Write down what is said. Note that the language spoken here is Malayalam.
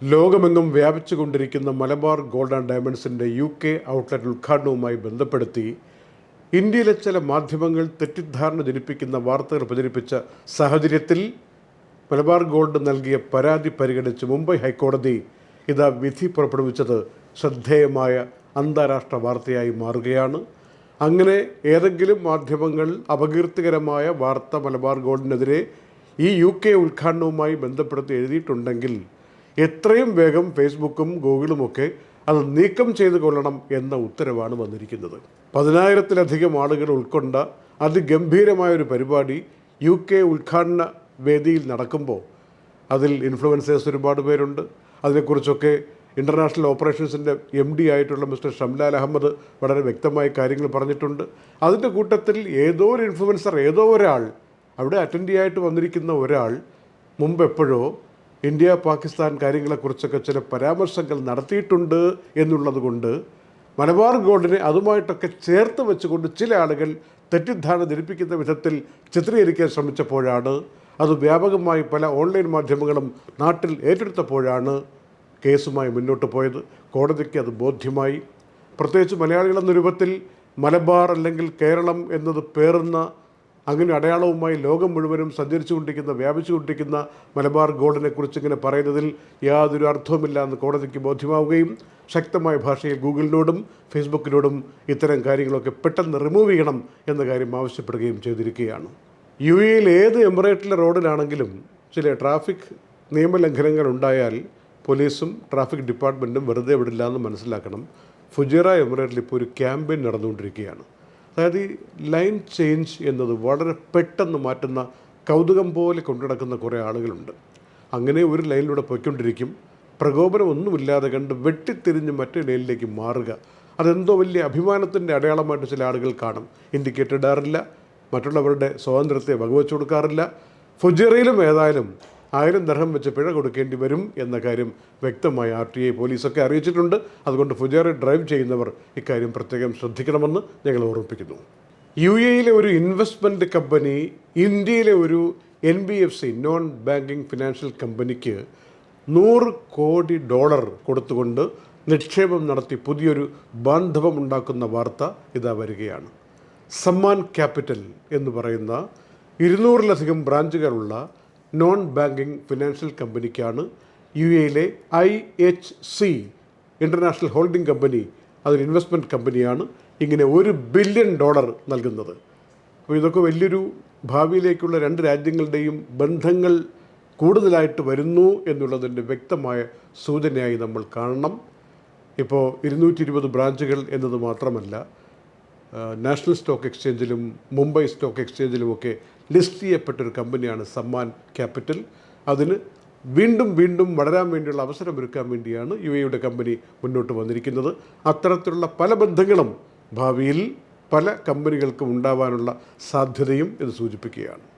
ലോകമെങ്ങും വ്യാപിച്ചുകൊണ്ടിരിക്കുന്ന മലബാർ ഗോൾഡ് ആൻഡ് ഡയമണ്ട്സിന്റെ യു കെ ഔട്ട്ലെറ്റ് ഉദ്ഘാടനവുമായി ബന്ധപ്പെടുത്തി ഇന്ത്യയിലെ ചില മാധ്യമങ്ങൾ തെറ്റിദ്ധാരണ ജനിപ്പിക്കുന്ന വാർത്തകൾ പ്രചരിപ്പിച്ച സാഹചര്യത്തിൽ മലബാർ ഗോൾഡ് നൽകിയ പരാതി പരിഗണിച്ച് മുംബൈ ഹൈക്കോടതി ഇതാ വിധി പുറപ്പെടുവിച്ചത് ശ്രദ്ധേയമായ അന്താരാഷ്ട്ര വാർത്തയായി മാറുകയാണ്. അങ്ങനെ ഏതെങ്കിലും മാധ്യമങ്ങൾ അപകീർത്തികരമായ വാർത്ത മലബാർ ഗോൾഡിനെതിരെ ഈ യു കെ ഉദ്ഘാടനവുമായി ബന്ധപ്പെടുത്തി എഴുതിയിട്ടുണ്ടെങ്കിൽ എത്രയും വേഗം ഫേസ്ബുക്കും ഗൂഗിളുമൊക്കെ അത് നീക്കം ചെയ്തു കൊള്ളണം എന്ന ഉത്തരവാണ് വന്നിരിക്കുന്നത്. പതിനായിരത്തിലധികം ആളുകൾ ഉൾക്കൊണ്ട അതിഗംഭീരമായ ഒരു പരിപാടി യു കെ ഉദ്ഘാടന വേദിയിൽ നടക്കുമ്പോൾ അതിൽ ഇൻഫ്ലുവൻസേഴ്സ് ഒരുപാട് പേരുണ്ട്. അതിനെക്കുറിച്ചൊക്കെ ഇന്റർനാഷണൽ ഓപ്പറേഷൻസിന്റെ എം ഡി ആയിട്ടുള്ള മിസ്റ്റർ ഷംലാൽ അഹമ്മദ് വളരെ വ്യക്തമായ കാര്യങ്ങൾ പറഞ്ഞിട്ടുണ്ട്. അതിന്റെ കൂട്ടത്തിൽ ഏതോ ഒരു ഇൻഫ്ലുവൻസർ ഏതോ ഒരാൾ അവിടെ അറ്റൻഡി ആയിട്ട് വന്നിരിക്കുന്ന ഒരാൾ മുമ്പ് എപ്പോഴോ ഇന്ത്യ പാകിസ്ഥാൻ കാര്യങ്ങളെക്കുറിച്ചൊക്കെ ചില പരാമർശങ്ങൾ നടത്തിയിട്ടുണ്ട് എന്നുള്ളത് കൊണ്ട് മലബാർ ഗോൾഡിനെ അതുമായിട്ടൊക്കെ ചേർത്ത് വെച്ചുകൊണ്ട് ചില ആളുകൾ തെറ്റിദ്ധാരണ ധരിപ്പിക്കുന്ന വിധത്തിൽ ചിത്രീകരിക്കാൻ ശ്രമിച്ചപ്പോഴാണ് അത് വ്യാപകമായി പല ഓൺലൈൻ മാധ്യമങ്ങളും നാട്ടിൽ ഏറ്റെടുത്തപ്പോഴാണ് കേസുമായി മുന്നോട്ട് പോയത്. കോടതിക്ക് അത് ബോധ്യമായി. പ്രത്യേകിച്ച് മലയാളികളെന്ന രൂപത്തിൽ മലബാർ അല്ലെങ്കിൽ കേരളം എന്നത് പേറുന്ന അങ്ങനെ അടയാളവുമായി ലോകം മുഴുവനും സഞ്ചരിച്ചുകൊണ്ടിരിക്കുന്ന വ്യാപിച്ചുകൊണ്ടിരിക്കുന്ന മലബാർ ഗോൾഡിനെ കുറിച്ച് ഇങ്ങനെ പറയുന്നതിൽ യാതൊരു അർത്ഥവുമില്ല എന്ന് കോടതിക്ക് ബോധ്യമാവുകയും ശക്തമായ ഭാഷയിൽ ഗൂഗിളിനോടും ഫേസ്ബുക്കിനോടും ഇത്തരം കാര്യങ്ങളൊക്കെ പെട്ടെന്ന് റിമൂവ് ചെയ്യണം എന്ന കാര്യം ആവശ്യപ്പെടുകയും ചെയ്തിരിക്കുകയാണ്. യു എയിൽ ഏത് എമിറേറ്റിലെ റോഡിലാണെങ്കിലും ചില ട്രാഫിക് നിയമലംഘനങ്ങൾ ഉണ്ടായാൽ പോലീസും ട്രാഫിക് ഡിപ്പാർട്ട്മെന്റും വെറുതെ വിടില്ല എന്ന് മനസ്സിലാക്കണം. ഫുജിറ എമിറേറ്റിൽ ഇപ്പോൾ ഒരു ക്യാമ്പയിൻ നടന്നുകൊണ്ടിരിക്കുകയാണ്. അതായത് ഈ ലൈൻ ചേഞ്ച് എന്നത് വളരെ പെട്ടെന്ന് മാറ്റുന്ന കൗതുകം പോലെ കൊണ്ടുനടക്കുന്ന കുറേ ആളുകളുണ്ട്. അങ്ങനെ ഒരു ലൈനിലൂടെ പോയിക്കൊണ്ടിരിക്കും. പ്രകോപനമൊന്നുമില്ലാതെ കണ്ട് വെട്ടിത്തിരിഞ്ഞ് മറ്റേ ലൈനിലേക്ക് മാറുക. അതെന്തോ വലിയ അഭിമാനത്തിന്റെ അടയാളമായിട്ട് ചില ആളുകൾ കാണും. ഇൻഡിക്കേറ്റർ ഇടാറില്ല. മറ്റുള്ളവരുടെ സ്വാതന്ത്ര്യത്തെ വകവെച്ചു കൊടുക്കാറില്ല. ഫുജിറയിലും ഏതായാലും ആയിരം ദർഹം വെച്ച് പിഴ കൊടുക്കേണ്ടി വരും എന്ന കാര്യം വ്യക്തമായി ആർ ടി ഐ പോലീസൊക്കെ അറിയിച്ചിട്ടുണ്ട്. അതുകൊണ്ട് ഫുജേറെ ഡ്രൈവ് ചെയ്യുന്നവർ ഇക്കാര്യം പ്രത്യേകം ശ്രദ്ധിക്കണമെന്ന് ഞങ്ങൾ ഓർമ്മിപ്പിക്കുന്നു. യു എയിലെ ഒരു ഇൻവെസ്റ്റ്മെന്റ് കമ്പനി ഇന്ത്യയിലെ ഒരു N B F C non banking financial കമ്പനിക്ക് നൂറ് കോടി ഡോളർ കൊടുത്തുകൊണ്ട് നിക്ഷേപം നടത്തി പുതിയൊരു ബാന്ധവം ഉണ്ടാക്കുന്ന വാർത്ത ഇതാ വരികയാണ്. സമ്മാൻ ക്യാപിറ്റൽ എന്ന് പറയുന്ന ഇരുന്നൂറിലധികം ബ്രാഞ്ചുകളുള്ള നോൺ ബാങ്കിംഗ് ഫിനാൻഷ്യൽ കമ്പനിക്കാണ് യു എയിലെ I H C international holding company അതൊരു ഇൻവെസ്റ്റ്മെന്റ് കമ്പനിയാണ് ഇങ്ങനെ ഒരു ബില്യൺ ഡോളർ നൽകുന്നത്. അപ്പോൾ ഇതൊക്കെ വലിയൊരു ഭാവിയിലേക്കുള്ള രണ്ട് രാജ്യങ്ങളുടെയും ബന്ധങ്ങൾ കൂടുതലായിട്ട് വരുന്നു എന്നുള്ളതിന്റെ വ്യക്തമായ സൂചനയായി നമ്മൾ കാണണം. ഇപ്പോൾ ഇരുന്നൂറ്റി ഇരുപത് ബ്രാഞ്ചുകൾ എന്നത് മാത്രമല്ല നാഷണൽ സ്റ്റോക്ക് എക്സ്ചേഞ്ചിലും മുംബൈ സ്റ്റോക്ക് എക്സ്ചേഞ്ചിലുമൊക്കെ ലിസ്റ്റ് ചെയ്യപ്പെട്ടൊരു കമ്പനിയാണ് സമ്മാൻ ക്യാപിറ്റൽ. അതിന് വീണ്ടും വീണ്ടും വളരാൻ വേണ്ടിയുള്ള അവസരമൊരുക്കാൻ വേണ്ടിയാണ് യു എയുടെ കമ്പനി മുന്നോട്ട് വന്നിരിക്കുന്നത്. അത്തരത്തിലുള്ള പല ബന്ധങ്ങളും ഭാവിയിൽ പല കമ്പനികൾക്കും ഉണ്ടാവാനുള്ള സാധ്യതയും ഇത് സൂചിപ്പിക്കുകയാണ്.